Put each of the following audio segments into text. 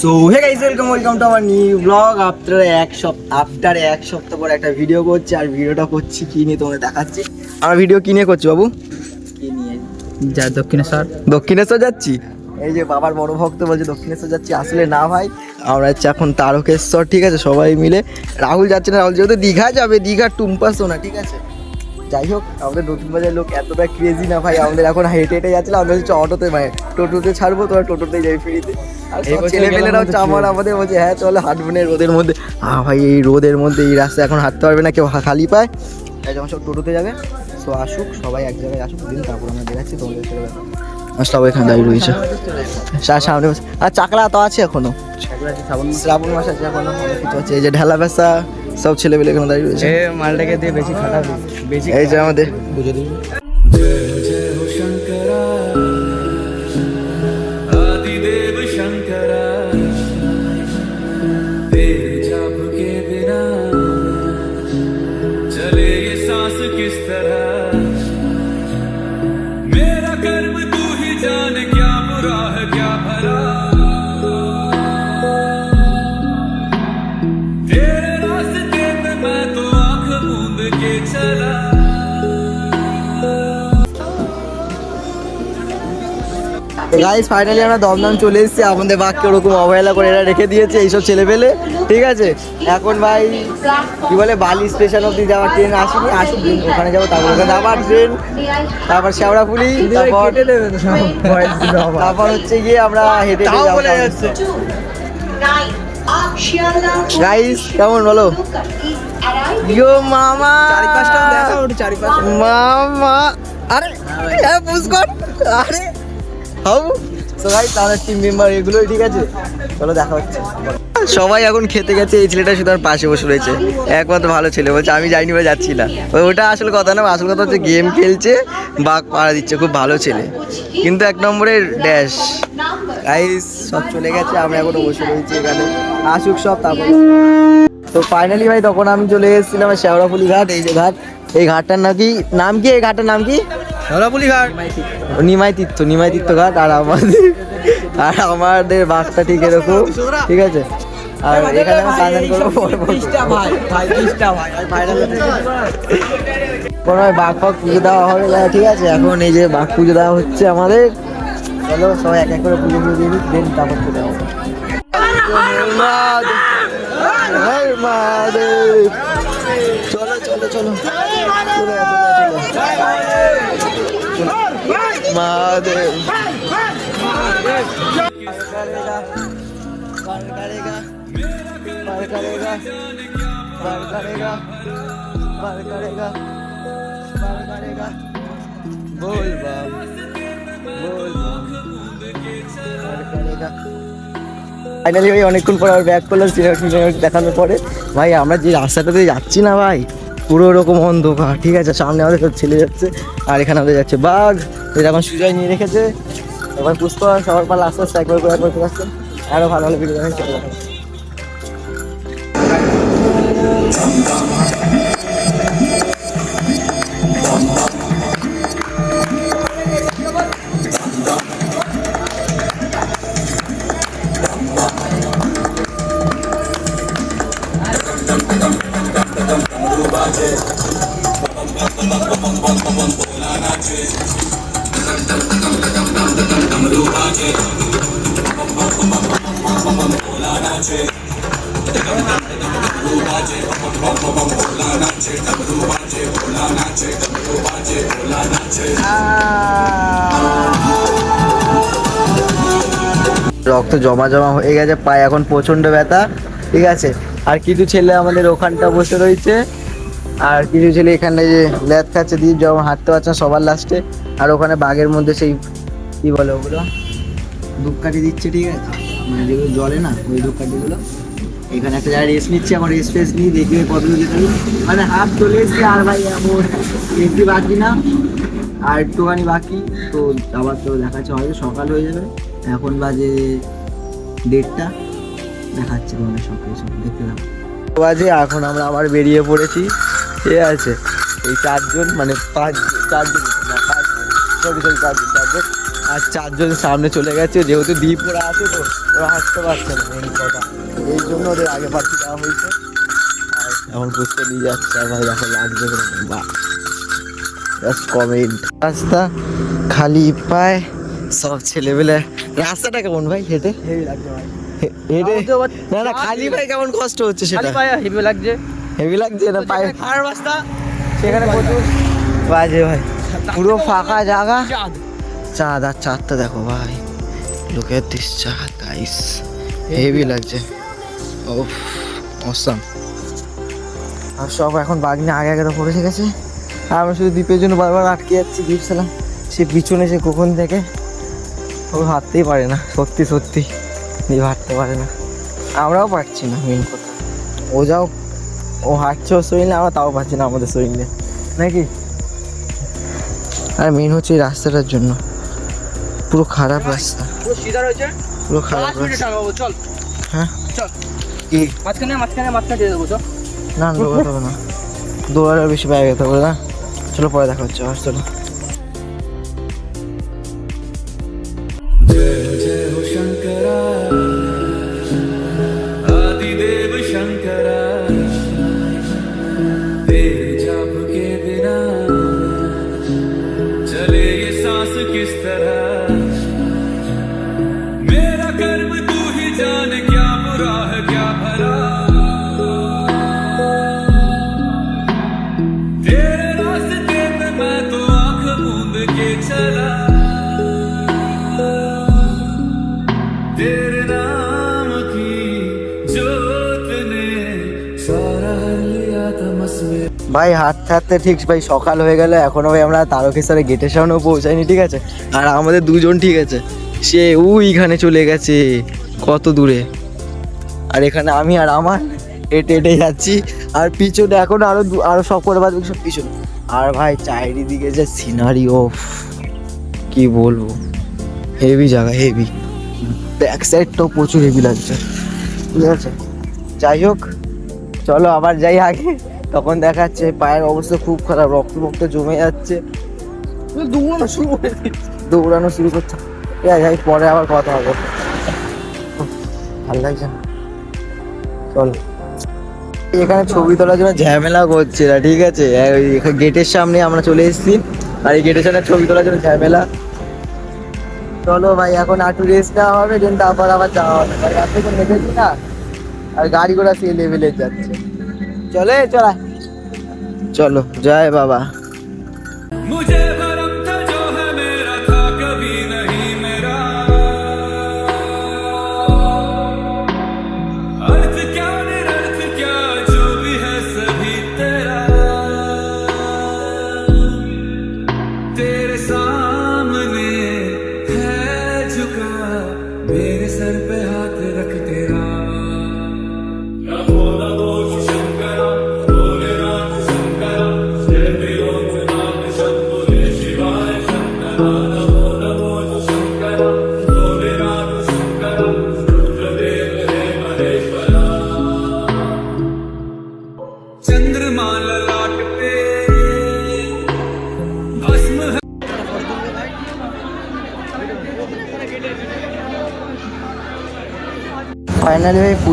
So hey guys welcome welcome to আমার new blog after এক সপ্তাহ আফটার এক সপ্তাহ পর একটা ভিডিও করছি আর ভিডিওটা করছি কি নিয়ে তোমাদের দেখাচ্ছি। আমার ভিডিও কি নিয়ে করছি বাবু? কি নিয়ে? যা দক্ষিণেশ্বর। দক্ষিণেশ্বর যাচ্ছি? এই যে বাবার বড় ভক্ত বলছে দক্ষিণেশ্বর যাচ্ছি আসলে না ভাই। আমরা যাচ্ছি এখন তারকেশ্বর ঠিক আছে? সবাই মিলে। রাহুল যাচ্ছে না রাহুল যেহেতু দীঘা যাবে দীঘার টুম্পাসও না ঠিক আছে? যাই হোক আমাদের নতুন বাজারের লোক এতটা ক্রেজি না ভাই। আমাদের এখন হেঁটে হেঁটে যাচ্ছিল আমরা হচ্ছে অটোতে মানে টোটোতে ছাড়বো তোরা টোটোতে যাই ফ্রিতে। আর সব ছেলেমেয়েরাও চামার আমাদের বলছে হ্যাঁ চলো হাঁটবো না রোদের মধ্যে। আ ভাই এই রোদের মধ্যে এই রাস্তায় এখন হাঁটতে পারবে না কেউ হা- খালি পায়। তাই যখন সব টোটোতে যাবে সো আসুক সবাই এক জায়গায় আসুক দিন তারপর আমরা বেরাচ্ছি তোমাদের ছেলে সবাই এখানে দাঁড়িয়ে রয়েছে। সা- সামনে আর চাকলা তো আছে এখনও। শ্রাবণ মাস। আছে এখনও কিছু আছে। এই যে ঢেলা বেসা সব ছেলেপেলে এখানে দাঁড়িয়ে রয়েছে। এই মালটাকে দিয়ে বেশি খাটা বেশি এই যে আমাদের বুঝে দিবি গাইস ফাইনালি আমরা দমদম চলে এসেছি। আমাদের বাঘকে ওরকম অবহেলা করে এরা রেখে দিয়েছে এইসব ছেলে পেলে ঠিক আছে? এখন ভাই কি বলে বালি স্টেশন অব্দি যাওয়ার ট্রেন আসেনি। আসুক ওখানে যাব তারপর ওখানে আবার ট্রেন তারপর শেওড়াফুলি তারপর তারপর হচ্ছে গিয়ে আমরা হেঁটে যাব গাইস কেমন বলো? ইয়ো মামা মামা আরে হ্যাঁ পুষ্কর আরে হাউ তো ভাই তাদের টিম মেম্বার এগুলোই ঠিক আছে। চলো দেখা হচ্ছে। সবাই এখন খেতে গেছে এই ছেলেটা শুধু আমার পাশে বসে রয়েছে। একমাত্র ভালো ছেলে বলছে আমি যাইনি বলে যাচ্ছি না। ওটা আসল কথা না আসল কথা হচ্ছে গেম খেলছে বাঘ পাড়া দিচ্ছে খুব ভালো ছেলে। কিন্তু এক নম্বরের ড্যাশ গাইস সব চলে গেছে আমরা এখনও বসে রয়েছি এখানে। আসুক সব তারপর। তো ফাইনালি ভাই তখন আমি চলে এসেছিলাম শেওড়াফুলি ঘাট এই যে ঘাট। এই ঘাটটার নাকি নাম কি? এই ঘাটের নাম কি? ধরাপুলি ঘাট নিমাই তীর্থ নিমাই তীর্থ ঘাট আর আমাদের আর আমাদের বাঘটা ঠিক এরকম ঠিক আছে? আর এখানে আমি স্নান করব কোনো বাঘ ফাঘ পুজো দেওয়া হবে ঠিক আছে? এখন এই যে বাঘ পুজো দেওয়া হচ্ছে আমাদের। চলো সবাই এক এক করে পুজো পুজো দিয়ে দিই দেন তারপর পুজো দেওয়া হবে। চলো চলো চলো চলে আসো, চলে আসো। মহাদেব पार करेगा पार करेगा पार करेगा पार करेगा पार करेगा बोल बाम बोल बाम पार करेगा ফাইনালি ভাই অনেকক্ষণ পর আবার ব্যাক করলাম সিনেমা টিনেমা দেখানোর পরে ভাই আমরা যে রাস্তাটাতে যাচ্ছি না ভাই পুরো ওরকম অন্ধকার। ঠিক আছে, সামনে আমাদের সব ছেলে যাচ্ছে, আর এখানে আমাদের যাচ্ছে বাঘ। এটা এখন সুজয় নিয়ে রেখেছে। এবার পুষ্প, সবার পালা আস্তে আস্তে, একবার করে একবার করে আসছে। আরও ভালো ভালো ভিডিও দেখেন, চলে। রক্ত জমা জমা হয়ে গেছে, পায়ে এখন প্রচণ্ড ব্যথা, ঠিক আছে? আর কিছু ছেলে আমাদের ওখানটা বসে রয়েছে। আর কিছু ছেলে এখানে যে ল্যাদ খাচ্ছে দিয়ে যখন হাঁটতে পারছে সবার লাস্টে আর ওখানে বাঘের মধ্যে সেই কি বলে ওগুলো? ধূপকাঠি দিচ্ছে, ঠিক আছে? মানে যেগুলো জলে না, ওই ধূপকাঠিগুলো এখানে একটা জায়গায় রেস্ট নিচ্ছে এখন রেস্ট ফেস্ট নিয়ে দেখি ওই কতদূর যেতে মানে হাফ চলে এসছে আর ভাই, এমন। এমনি বাকি না, আর একটুখানি বাকি। তো আবার তো দেখাচ্ছে হয়তো সকাল হয়ে যাবে। এখন বাজে দেড়টা। দেখাচ্ছে তোমাদের সব কিছু দেখতে দাও বাজে, এখন আমরা আবার বেরিয়ে পড়েছি। ঠিক আছে? এই চারজন মানে পাঁচ চারজন না পাঁচজন সরি সরি চারজন চারজন। আর চারজন সামনে চলে গেছে যেহেতু দ্বীপ ওরা আছে তো ওরা হাঁটতে পারছে না মেন কথা। এই জন্য ওদের আগে পার্টি দেওয়া হয়েছে। আর এখন বুঝতে নিয়ে যাচ্ছে আর ভাই দেখো লাগছে কীরকম। বাহ জাস্ট কমেন্ট রাস্তা খালি পায় সব ছেলেবেলে রাস্তাটা কেমন ভাই হেঁটে? হেভি লাগছে ভাই। হেঁটে? না না খালি পায়ে কেমন কষ্ট হচ্ছে সেটা? খালি পায়ে হেভি লাগছে। হেভি লাগছে না পায়ে? খারাপ রাস্তা সেখানে প্রচুর বাজে ভাই। পুরো ফাঁকা জায়গা। চাঁদ আর চাঁদটা দেখো ভাই। লোকে দিস চাঁদ গাইস হেভি লাগছে। ও অসাম আর সব এখন বাঘ নিয়ে আগে আগে তো পড়ে গেছে। আর আমরা শুধু দ্বীপের জন্য বারবার আটকে যাচ্ছি দ্বীপ সালাম সে পিছনে, সে কখন থেকে? ও হাঁটতেই পারে না, সত্যি সত্যি। দ্বীপ হাঁটতে পারে না। আমরাও পারছি না মেন কথা। ও যাও, ও হাঁটছে ওর শরীর আমরা তাও পাচ্ছি না আমাদের শরীরে নাকি? আর মেন হচ্ছে এই রাস্তাটার জন্য। পুরো খারাপ রাস্তা। পুরো সিধা রয়েছে? পুরো খারাপ রাস্তা। চল। হ্যাঁ? চল। কি? মাঝখানে মাঝখানে মাঝখানে দিয়ে দেবো চল। না দৌড়াতে হবে না। দৌড়ালে বেশি পায়ে গেতে হবে না। চলো পরে দেখা হচ্ছে চলো। ভাই, হাঁটতে হাঁটতে ঠিক ভাই সকাল হয়ে গেলে, এখনও ভাই আমরা তারকেশ্বরে গেটের সামনেও পৌঁছাইনি, ঠিক আছে? আর আমাদের দুজন ঠিক আছে। সে ওইখানে চলে গেছে, কত দূরে। আর এখানে আমি আর আমার হেঁটে হেঁটে যাচ্ছি, আর পিছনে এখন আরও দু- আরও সব করে বাদ সব পিছনে। আর ভাই, চারিদিকে যে সিনারি ও কি বলব? হেভি জায়গা হেভি ব্যাক সাইডটাও প্রচুর হেভি লাগছে, ঠিক আছে? যাই হোক, চলো আবার যাই আগে। তখন দেখাচ্ছে পায়ের অবস্থা খুব খারাপ রক্ত রক্ত জমে যাচ্ছে। দৌড়ানো শুরু করে দৌড়ানো শুরু করছে। ঠিক আছে পরে আবার কথা হবে। ভালো লাগছে না। চলো। এখানে ছবি তোলার জন্য ঝামেলা করছে না ঠিক আছে? গেটের সামনে আমরা চলে এসেছি। আর এই গেটের সামনে ছবি তোলার জন্য ঝামেলা। চলো ভাই এখন একটু রেস্ট নেওয়া হবে দেন তারপর আবার যাওয়া হবে। ভাই আপনি তো নেমেছি না আর গাড়ি ঘোড়া সেই লেভেলে যাচ্ছে। চলে চলা। চলো জয় বাবা। मुझे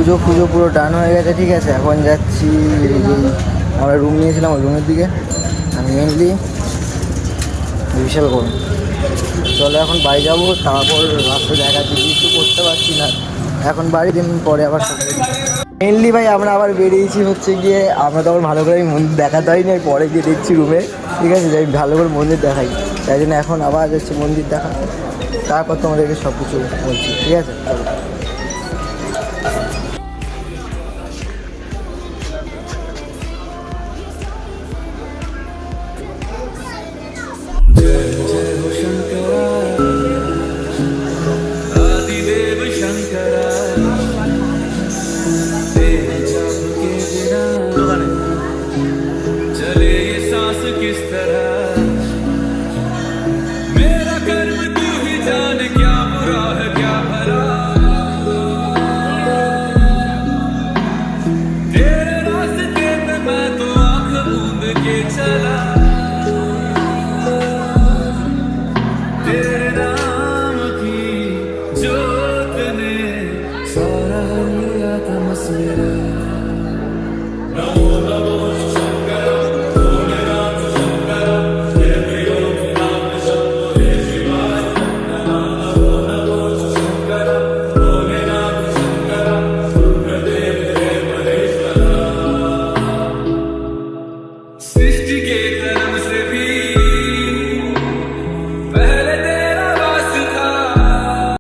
পুজো পুজো পুরো ডান হয়ে গেছে, ঠিক আছে? এখন যাচ্ছি আমরা রুম নিয়েছিলাম ওই রুমের দিকে। আমি মেনলি বিশাল করুন চলো এখন বাড়ি যাব, তারপর রাস্তা দেখাচ্ছি কিছু করতে পারছি না। এখন বাড়ি, দিন পরে আবার মেনলি ভাই, আমরা আবার বেরিয়েছি হচ্ছে গিয়ে, আমরা তখন ভালো করে মন্দির দেখাতে হয়নি পরে গিয়ে দেখছি রুমে ঠিক আছে, যাই ভালো করে মন্দির দেখাই। তাই জন্য এখন আবার যাচ্ছি মন্দির দেখা। তারপর তোমাদেরকে সব কিছু বলছি, ঠিক আছে? চলো।